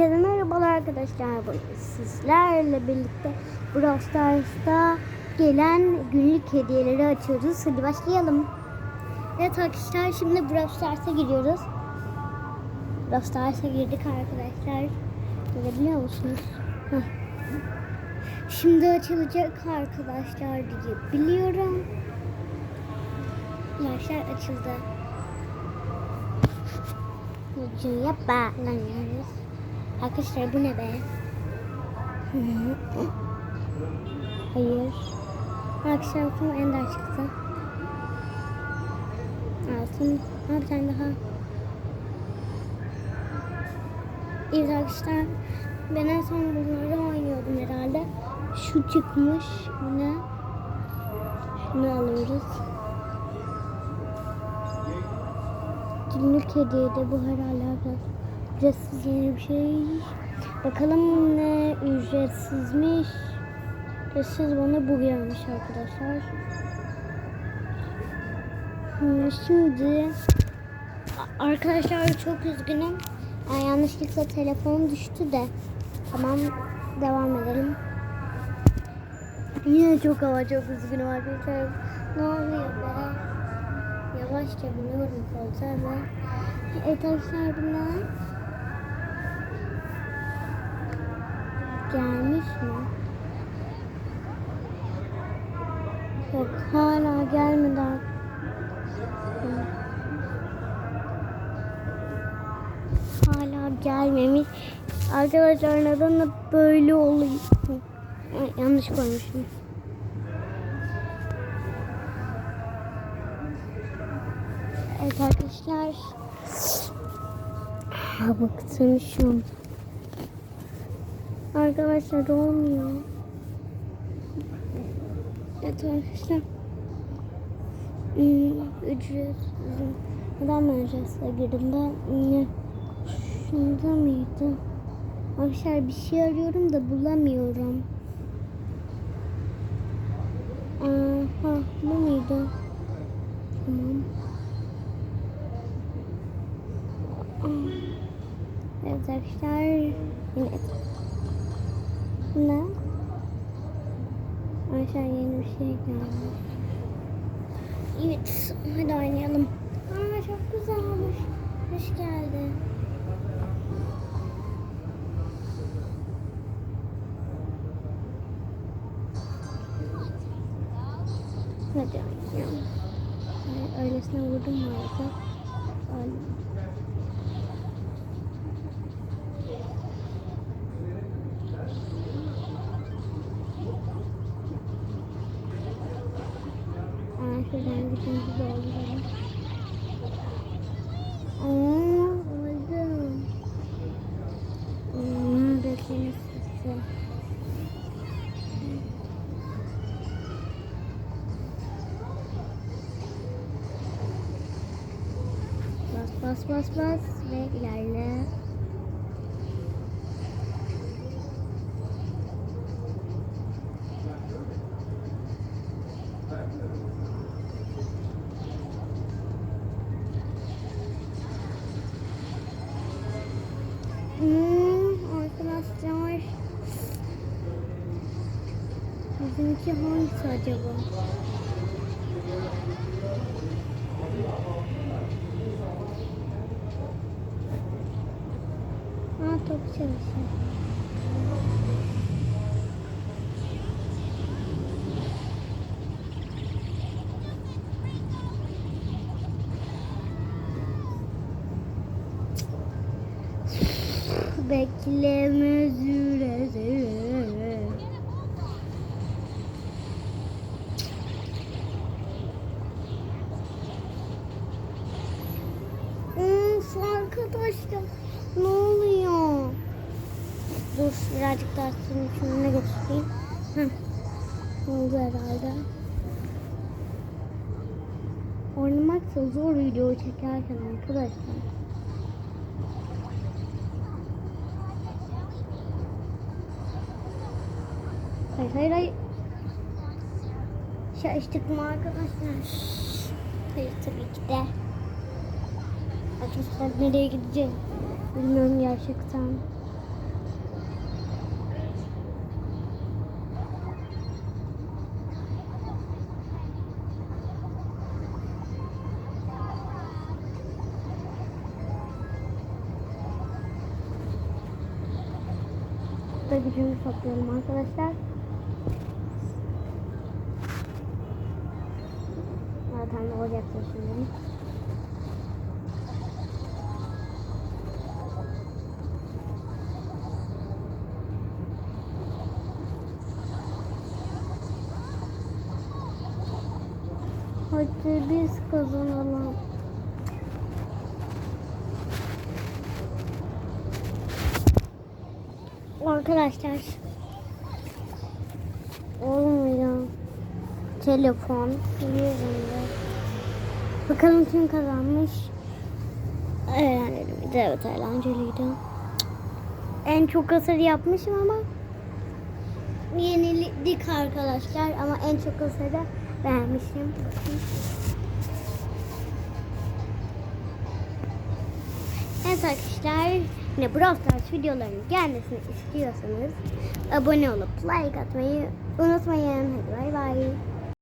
Herkese merhabalar arkadaşlar. Bugün sizlerle birlikte Brawl Stars'ta gelen günlük hediyeleri açıyoruz. Hadi başlayalım. Evet arkadaşlar şimdi Brawl Stars'a giriyoruz. Brawl Stars'a girdik arkadaşlar. Görebiliyor musunuz? Heh. Şimdi açılacak arkadaşlar diye biliyorum. Arkadaşlar açıldı. Videoya bağlanıyoruz. Arkadaşlar bu ne be? Hayır. Arkadaşlar bakın Ender çıktı. Altın. Ha bir tane daha. Evet arkadaşlar. Ben en son bunları oynuyordum herhalde. Şu çıkmış. Bu ne? Şunu alıyoruz. Günlük hediye de bu herhalde. Ücretsiz yeni bir şey. Bakalım ne ücretsizmiş. Ücretsiz bana bu gelmiş arkadaşlar. Şimdi arkadaşlar çok üzgünüm. Yani yanlışlıkla telefonum düştü de. Tamam devam edelim. Yine çok ama çok üzgünüm arkadaşlar. Ne oluyor be? Yavaşça biniyorum koltuğa ve arkadaşlar bunlar gelmiş mi? Yok hala gelmedi. Hala gelmemiş. Arkadaşlar neden böyle oluyor? Yanlış koymuşum. Evet arkadaşlar. Ha, bıktım şu. Arkadaşlar olmuyor. Evet arkadaşlar. Hmm, ücret. Ben ücretsiz girdim ben? Şunda mıydı? Arkadaşlar bir şey arıyorum da bulamıyorum. Aha bu muydu? Tamam. Evet arkadaşlar. Evet. Ne? Arkadaşlar yeni bir şey geldi. Evet. Hadi oynayalım. Aa çok güzel olmuş. Hoş geldin. Hadi oynayalım. Ay, Öylesine vurdum maalesef. Öyle. Aa, şuradan gücümüzü dolduralım. Aa, oldu. Hmm, bekleme sesi. Bas bas bas ve ilerle. Bizimki hangisi acaba? Aa top çalışıyor. Bekleme. Of arkadaşlar ne oluyor? Dur birazcık daha suyun içine götüreyim. Heh. Oldu herhalde. Oynamak da zor video çekerken arkadaşlar. Hayır hayır hayır. Şaştık mı arkadaşlar? Hayır tabii ki de. Arkadaşlar nereye gideceğim bilmiyorum gerçekten. da gücümü topluyorum arkadaşlar. Zaten olacaktır şimdi. Hadi biz kazanalım. Arkadaşlar. Olmuyor. Telefon. Yüzümde. Bakalım kim kazanmış. Eğlenceli Evet eğlenceliydi. En çok hasar yapmışım ama yenildik arkadaşlar ama en çok hasarı vermişim. Evet arkadaşlar yine Brawl Stars gelmesini istiyorsanız abone olup like atmayı unutmayın. Hadi bay bay.